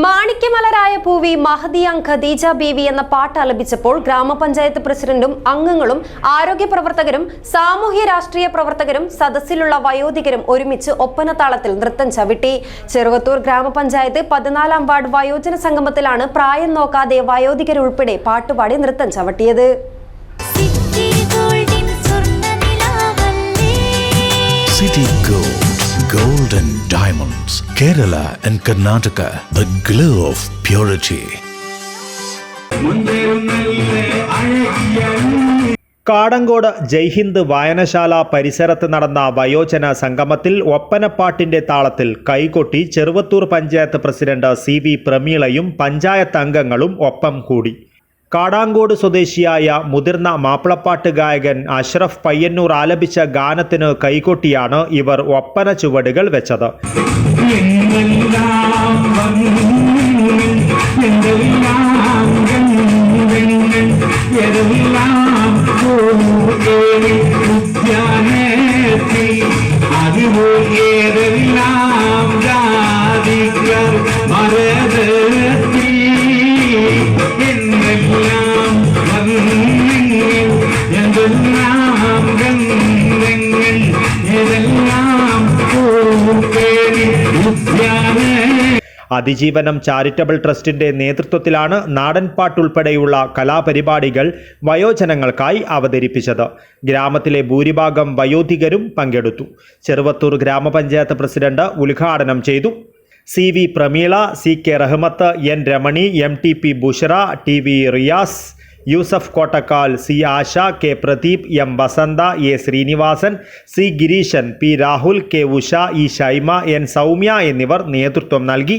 മാണിക്യമലരായ പൂവി മഹദിയാം ഖദീജ ബീവി എന്ന പാട്ട് ആലപിച്ചപ്പോൾ ഗ്രാമപഞ്ചായത്ത് പ്രസിഡന്റും അംഗങ്ങളും ആരോഗ്യ പ്രവർത്തകരും സാമൂഹ്യ രാഷ്ട്രീയ പ്രവർത്തകരും സദസ്സിലുള്ള വയോധികരും ഒരുമിച്ച് ഒപ്പനത്താളത്തിൽ നൃത്തം ചവിട്ടി. ചെറുവത്തൂർ ഗ്രാമപഞ്ചായത്ത് പതിനാലാം വാർഡ് വയോജന സംഗമത്തിലാണ് പ്രായം നോക്കാതെ വയോധികരുൾപ്പെടെ പാട്ടുപാടി നൃത്തം ചവിട്ടിയത്. Gold and Diamonds, Kerala and Karnataka, the glow of purity. Kadangode Jaihind വായനശാല പരിസരത്ത് നടന്ന വയോജന സംഗമത്തിൽ ഒപ്പനപ്പാട്ടിന്റെ താളത്തിൽ കൈകൊട്ടി Cheruvathur panchayat president C V പ്രമീളയും panchayat അംഗങ്ങളും ഒപ്പം കൂടി കാടാങ്കോട് സ്വദേശിയായ മുതിർന്ന മാപ്പിളപ്പാട്ട് ഗായകൻ അഷ്റഫ് പയ്യന്നൂർ ആലപിച്ച ഗാനത്തിന് കൈകൊട്ടിയാണ് ഇവർ ഒപ്പന ചുവടുകൾ വെച്ചത് അതിവോ ഏതെല്ലാം അതിജീവനം ചാരിറ്റബിൾ ട്രസ്റ്റിന്റെ നേതൃത്വത്തിലാണ് നാടൻപാട്ടുൾപ്പെടെയുള്ള കലാപരിപാടികൾ വയോജനങ്ങൾക്കായി അവതരിപ്പിച്ചത്. ഗ്രാമത്തിലെ ഭൂരിഭാഗം വയോധികരും പങ്കെടുത്തു. ചെറുവത്തൂർ ഗ്രാമപഞ്ചായത്ത് പ്രസിഡന്റ് ഉദ്ഘാടനം ചെയ്തു. C V Prameela C K Rahmath N Ramani M T P Bushra T V Riyas Yusuf Kottakkal C Asha K Pradeep M Vasantha A Srinivasan C Gireeshan P Rahul K Usha E Shyma N Soumya എന്നിവർ നേതൃത്വം നൽകി.